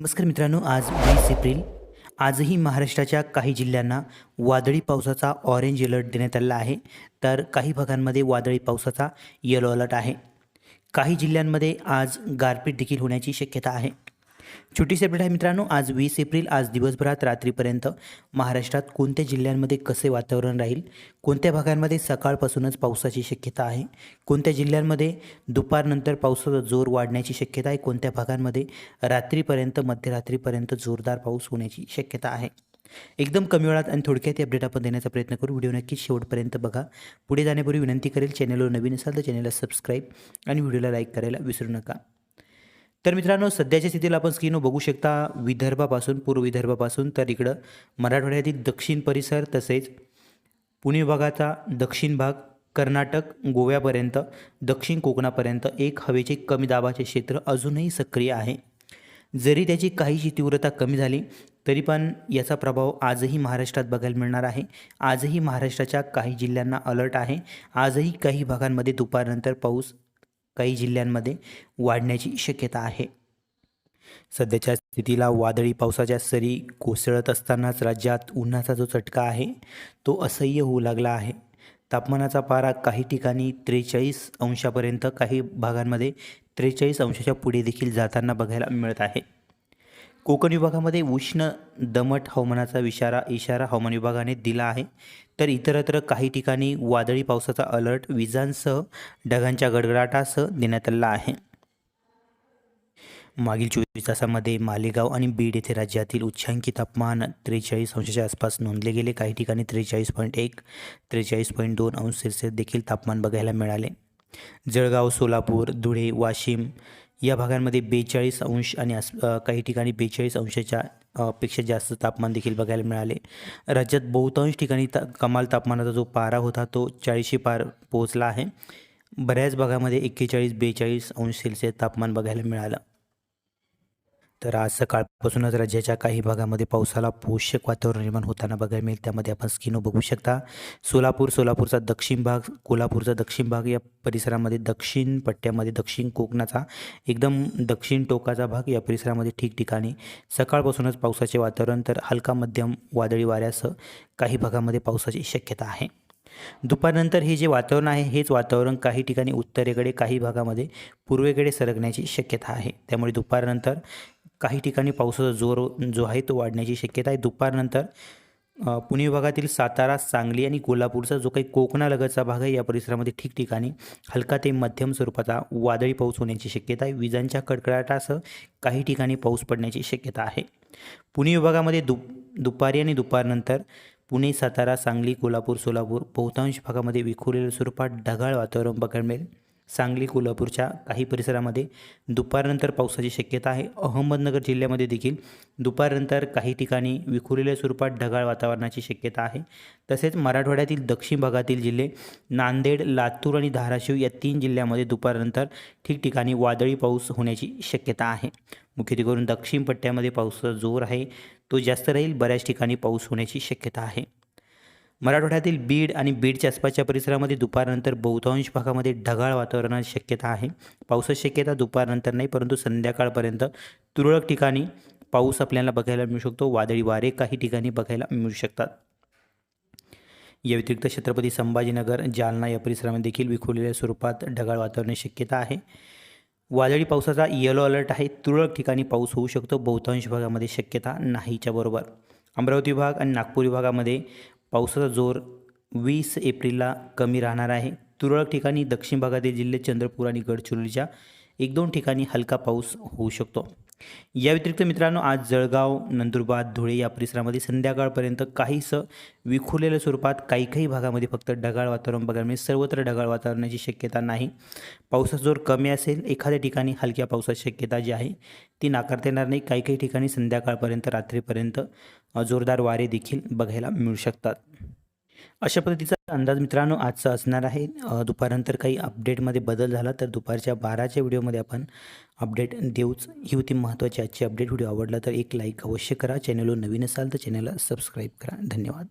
नमस्कार मित्रांनो आज वीस एप्रिल. आजही महाराष्ट्राच्या काही जिल्ह्यांना वादळी पावसाचा ऑरेंज अलर्ट देण्यात आलेला आहे. तर काही भागांमध्ये वादळी पावसाचा येलो अलर्ट आहे. काही जिल्ह्यांमध्ये आज गारपीट देखील होण्याची शक्यता आहे. छोटीशी अपडेट आहे मित्रांनो आज वीस एप्रिल आज दिवसभरात रात्रीपर्यंत महाराष्ट्रात कोणत्या जिल्ह्यांमध्ये कसे वातावरण राहील कोणत्या भागांमध्ये सकाळपासूनच पावसाची शक्यता आहे कोणत्या जिल्ह्यांमध्ये दुपारनंतर पावसाचा जोर वाढण्याची शक्यता आहे कोणत्या भागांमध्ये रात्रीपर्यंत मध्यरात्रीपर्यंत जोरदार पाऊस होण्याची शक्यता आहे. एकदम कमी वेळात आणि थोडक्यात अपडेट आपण देण्याचा प्रयत्न करू. व्हिडिओ नक्कीच शेवटपर्यंत बघा. पुढे जाण्यापूर्वी विनंती करेल चॅनलवर नवीन असाल तर चॅनलला सबस्क्राईब आणि व्हिडिओला लाईक करायला विसरू नका. तर मित्रांनो सध्याच्या स्थितीला आपण स्क्रीनवर बघू शकता विदर्भापासून पूर्व विदर्भापासून तर इकडं मराठवाड्यातील दक्षिण परिसर तसेच पुणे विभागाचा दक्षिण भाग कर्नाटक गोव्यापर्यंत दक्षिण कोकणापर्यंत एक हवेचे कमी दाबाचे क्षेत्र अजूनही सक्रिय आहे. जरी त्याची काहीशी तीव्रता कमी झाली तरी पण याचा प्रभाव आजही महाराष्ट्रात बघायला मिळणार आहे. आजही महाराष्ट्राच्या काही जिल्ह्यांना अलर्ट आहे. आजही काही भागांमध्ये दुपारनंतर पाऊस काही जिल्ह्यांमध्ये वाढण्याची शक्यता आहे. सध्याच्या स्थितीला वादळी पावसाच्या सरी कोसळत असतानाच राज्यात उन्हाचा जो चटका आहे तो असह्य होऊ लागला आहे. तापमानाचा पारा काही ठिकाणी त्रेचाळीस अंशापर्यंत काही भागांमध्ये त्रेचाळीस अंशाच्या पुढे देखील जाताना बघायला मिळत आहे. कोकण विभागामध्ये उष्ण दमट हवामानाचा विशारा इशारा हवामान विभागाने दिला आहे. तर इतरत्र काही ठिकाणी वादळी पावसाचा अलर्ट विजांसह ढगांच्या गडगडाटासह देण्यात आला आहे. मागील चोवीस तासामध्ये मालेगाव आणि बीड येथे राज्यातील उच्चांकी तापमान त्रेचाळीस अंशाच्या आसपास नोंदले गेले. काही ठिकाणी त्रेचाळीस पॉईंट एक त्रेचाळीस पॉईंट दोन अंश सेल्सिअस देखील तापमान बघायला मिळाले. जळगाव सोलापूर धुळे वाशिम या भागांमध्ये बेचाळीस अंश आणि आस काही ठिकाणी बेचाळीस अंशाच्या पेक्षा जास्त तापमान देखील बघायला मिळाले. राज्यात बहुतांश ठिकाणी ता कमाल तापमानाचा जो पारा होता तो चाळीसशे पार पोहोचला आहे. बऱ्याच भागामध्ये एक्केचाळीस बेचाळीस अंश सेल्सिअस तापमान बघायला मिळालं. तर आज सकाळपासूनच राज्याच्या काही भागामध्ये पावसाला पोषक वातावरण निर्माण होताना बघायला मिळेल. त्यामध्ये आपण स्किनो बघू शकता. सोलापूर सोलापूरचा दक्षिण भाग कोल्हापूरचा दक्षिण भाग या परिसरामध्ये दक्षिण पट्ट्यामध्ये दक्षिण कोकणाचा एकदम दक्षिण टोकाचा भाग या परिसरामध्ये ठिकठिकाणी सकाळपासूनच पावसाचे वातावरण तर हलका मध्यम वादळी वाऱ्यासह काही भागामध्ये पावसाची शक्यता आहे. दुपारनंतर हे जे वातावरण आहे हेच वातावरण काही ठिकाणी उत्तरेकडे काही भागामध्ये पूर्वेकडे सरकण्याची शक्यता आहे. त्यामुळे दुपारनंतर काही ठिकाणी पावसाचा जोर जो आहे तो वाढण्याची शक्यता आहे. दुपारनंतर पुणे विभागातील सातारा सांगली आणि कोल्हापूरचा जो काही कोकणालगतचा भाग आहे या परिसरामध्ये ठिकठिकाणी हलका ते मध्यम स्वरूपाचा वादळी पाऊस होण्याची शक्यता आहे. विजांच्या कडकडाटासह काही ठिकाणी पाऊस पडण्याची शक्यता आहे. पुणे विभागामध्ये दु दुपारी आणि दुपारनंतर पुणे सातारा सांगली कोल्हापूर सोलापूर बहुतांश भागामध्ये विखुरलेल्या स्वरूपात ढगाळ वातावरण बघायला मिळेल. सांगली कोल्हापूरच्या काही परिसरामध्ये दुपारनंतर पावसाची शक्यता आहे. अहमदनगर जिल्ह्यामध्ये देखील दुपारनंतर काही ठिकाणी विखुरलेल्या स्वरूपात ढगाळ वातावरणाची शक्यता आहे. तसेच मराठवाड्यातील दक्षिण भागातील जिल्हे नांदेड लातूर आणि धाराशिव या तीन जिल्ह्यामध्ये दुपारनंतर ठिकठिकाणी वादळी पाऊस होण्याची शक्यता आहे. मुख्यत्वे करून दक्षिण पट्ट्यामध्ये पावसाचा जोर आहे. तो जास्त राहील बऱ्याच ठिकाणी पाऊस होण्याची शक्यता आहे. मराठवाड्यातील बीड आणि बीडच्या आसपासच्या परिसरामध्ये दुपारनंतर बहुतांश भागामध्ये ढगाळ वातावरणाची शक्यता आहे. पावसाची शक्यता दुपारनंतर नाही परंतु संध्याकाळपर्यंत तुरळक ठिकाणी पाऊस आपल्याला बघायला मिळू शकतो. वादळी वारे काही ठिकाणी बघायला मिळू शकतात. या व्यतिरिक्त छत्रपती संभाजीनगर जालना या परिसरामध्ये देखील विखुरलेल्या स्वरूपात ढगाळ वातावरणाची शक्यता आहे. वादळी पावसाचा येलो अलर्ट आहे. तुरळक ठिकाणी पाऊस होऊ शकतो. बहुतांश भागामध्ये शक्यता नाहीच्या बरोबर अमरावती विभाग आणि नागपूर विभागामध्ये पावसाचा जोर वीस एप्रिलला कमी राहणार आहे. तुरळक ठिकाणी दक्षिण भागातील जिल्हे चंद्रपूर आणि गडचिरोलीच्या एक दोन ठिकाणी हलका पाऊस होऊ शकतो. या व्यतिरिक्त मित्रांनो आज जळगाव नंदुरबार धुळे या परिसरामध्ये संध्याकाळपर्यंत काहीसं विखुरलेल्या स्वरूपात काही काही भागामध्ये फक्त ढगाळ वातावरण बघायला मिळेल. सर्वत्र ढगाळ वातावरणाची शक्यता नाही. पावसाचा जोर कमी असेल एखाद्या ठिकाणी हलक्या पावसाची शक्यता जी आहे ती नाकारता येणार नाही. काही काही ठिकाणी संध्याकाळपर्यंत रात्रीपर्यंत जोरदार वारे देखील बघायला मिळू शकतात. अशा पद्धतीचा अंदाज मित्रांनो आजचा असणार आहे. दुपारनंतर काही अपडेटमध्ये बदल झाला तर दुपारच्या बाराच्या व्हिडिओमध्ये आपण अपडेट देऊच ही होती महत्त्वाची आजची अपडेट. व्हिडिओ आवडला तर एक लाईक अवश्य करा. चॅनलवर नवीन असाल तर चॅनलला सबस्क्राईब करा. धन्यवाद.